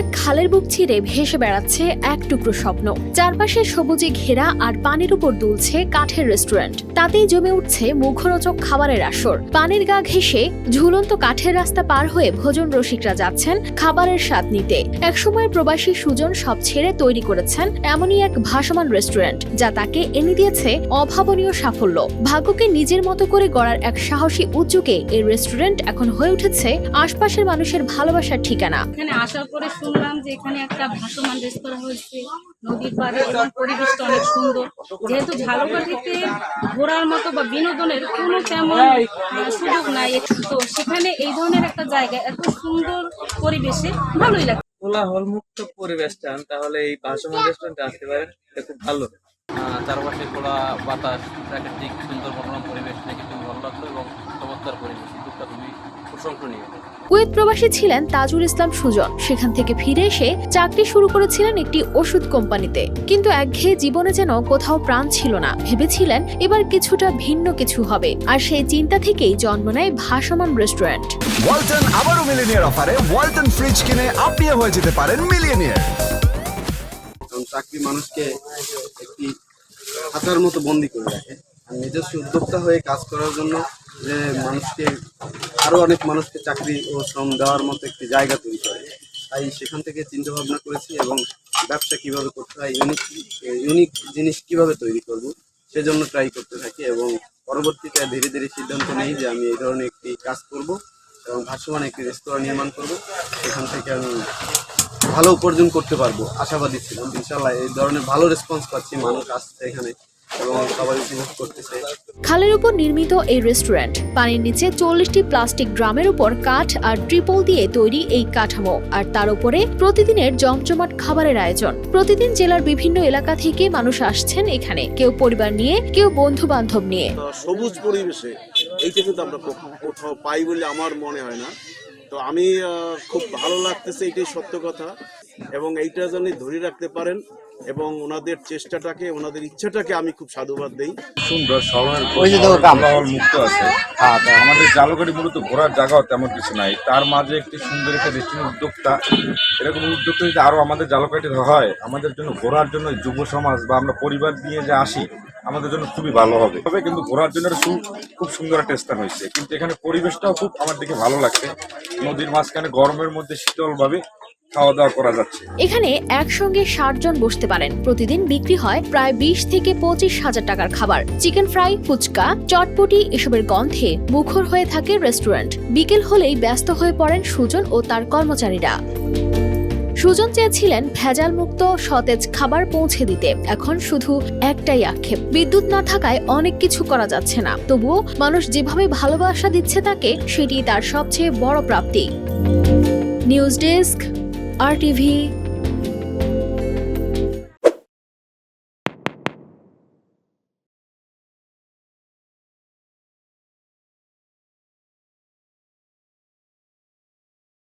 এক খালের বুক ছিঁড়ে ভেসে বেড়াচ্ছে এক টুকরো স্বপ্ন। চারপাশে সবুজে ঘেরা আর পানির উপর দুলছে কাঠের রেস্টুরেন্ট। তাতেই জমে উঠছে মুখরোচক খাবারের আসর। পানির গা ঘেঁষে ঝুলন্ত কাঠের রাস্তা পার হয়ে ভোজন রসিকরা যাচ্ছেন খাবারের স্বাদ নিতে। একসময়ের প্রবাসী সুজন সব ছেড়ে তৈরি করেছেন এমনই এক ভাসমান রেস্টুরেন্ট, যা তাকে এনে দিয়েছে অভাবনীয় সাফল্য। ভাগ্যকে নিজের মতো করে গড়ার এক সাহসী উদ্যোগে এই রেস্টুরেন্ট এখন হয়ে উঠেছে আশপাশের মানুষের ভালোবাসার ঠিকানা। এখানে আসার পরে শুনলাম যে এখানে একটা ভাসমান রেস্তোরাঁ হয়েছে, নদীর পাড়ে, এবং পরিবেশটা অনেক সুন্দর। যেহেতু ঝালকাঠিতে ঘোরার মতো বা বিনোদনের কোনো তেমন সুযোগ নাই তো সেখানে এই ধরনের একটা জায়গা, এত সুন্দর পরিবেশে ভালোই লাগে কোলাহল মুক্ত পরিবেশ চান তাহলে এই ভাসমান রেস্টুরেন্টে আসতে পারেন, এটা খুব ভালো। চারপাশে খোলা বাতাস প্রাকৃতিক সুন্দর মনোরম পরিবেশ দেখে খুবই ভালো লাগতো এবং চমৎকার পরিবেশ। উদ্যোগটা খুবই প্রশংসনীয়। কুয়েত প্রবাসী ছিলেন তাজুল ইসলাম সুজন। সেখান থেকে ফিরে এসে চাকরি শুরু করেছিলেন একটি ওষুধ কোম্পানিতে। কিন্তু একঘেয়ে জীবনে যেন কোথাও প্রাণ ছিল না। ভেবেছিলেন এবার কিছুটা ভিন্ন কিছু হবে। আর সেই চিন্তা থেকেই জন্ম নেয় ভাসমান রেস্টুরেন্ট। ওয়ালটন আবারও মিলিনিয়ার অফারে ওয়ালটন ফ্রিজ কিনে আপনিও হয়ে যেতে পারেন মিলিয়নিয়ার। চাকরি মানুষকে একটি হাতার মতো বন্দি করে রাখে। আর নিজস্ব উদ্যোক্তা হয়ে কাজ করার জন্য যে মানুষকে আরও অনেক মানুষকে চাকরি ও শ্রম দেওয়ার মতো একটি জায়গা তৈরি করে। তাই সেখান থেকে চিন্তা ভাবনা করেছি এবং ব্যবসা কীভাবে করতে হয়, ইউনিক ইউনিক জিনিস কীভাবে তৈরি করব সেজন্য ট্রাই করতে থাকি এবং পরবর্তীতে ধীরে ধীরে সিদ্ধান্ত নেই যে আমি এই ধরনের একটি কাজ করব এবং ভাসমান একটি রেস্তোরাঁ নির্মাণ করব। সেখান থেকে আমি ভালো উপার্জন করতে পারব আশাবাদী ছিলাম। ইনশাল্লাহ এই ধরনের ভালো রেসপন্স পাচ্ছি মানুষ আসছে এখানে এবং সবাই উপভোগ করতেছে। খালের উপর নির্মিত এই রেস্টুরেন্ট পানির নিচে চল্লিশটি প্লাস্টিক ড্রামের উপর কাঠ আর ট্রিপল দিয়ে তৈরি এই কাঠামো আর তার উপরে প্রতিদিনের জমজমাট খাবারের আয়োজন। প্রতিদিন জেলার বিভিন্ন এলাকা থেকে মানুষ আসছেন এখানে কেউ পরিবার নিয়ে কেউ বন্ধু বান্ধব নিয়ে। সবুজ পরিবেশে এইটা কিন্তু আমরা কোথাও পাই বলে আমার মনে হয় না। তো আমি খুব ভালো লাগতেছে এটাই সত্য কথা। এবং এইটা যেন ধরে রাখতে পারেন এবং ওনাদের চেষ্টাটাকে ওনাদের ইচ্ছাটাকে আমি খুব সাধুবাদ দেই। সুন্দর শহরের কোলাহল মুক্ত আছে। আমাদের জালকাটি মূলত ঘোরার জায়গাও তেমন কিছু নাই। তার মাঝে একটি সুন্দর একটা রেস্টুরেন্ট উদ্যোক্তা। এরকম উদ্যোক্তা যদি আরও আমাদের জালকাটিতে হয় আমাদের জন্য ঘোরার জন্য যুব সমাজ বা আমরা পরিবার নিয়ে যে আসি আমাদের জন্য খুবই ভালো হবে। তবে কিন্তু ঘোরার জন্য খুব সুন্দর একটা স্থান হয়েছে। কিন্তু এখানে পরিবেশটাও খুব আমার দিকে ভালো লাগছে। নদীর মাঝখানে গরমের মধ্যে শীতল ভাবে খাওয়া দাওয়া করা যাচ্ছে। এখানে একসঙ্গে ষাট জন বসতে পারেন। প্রতিদিন বিক্রি হয় প্রায় বিশ থেকে পঁচিশ হাজার টাকার খাবার। চিকেন ফ্রাই, ফুচকা, চটপটি এসবের গন্ধে মুখর হয়ে থাকে রেস্টুরেন্ট। বিকেল হলেই ব্যস্ত হয়ে পড়েন সুজন ও তার কর্মচারীরা। সুজন চেয়েছিলেন ভেজাল মুক্ত সতেজ খাবার পৌঁছে দিতে। এখন শুধু একটাই আক্ষেপ, বিদ্যুৎ না থাকায় অনেক কিছু করা যাচ্ছে না। তবুও মানুষ যেভাবে ভালোবাসা দিচ্ছে তাকে, সেটি তার সবচেয়ে বড় প্রাপ্তি। নিউজ ডেস্ক আর টিভি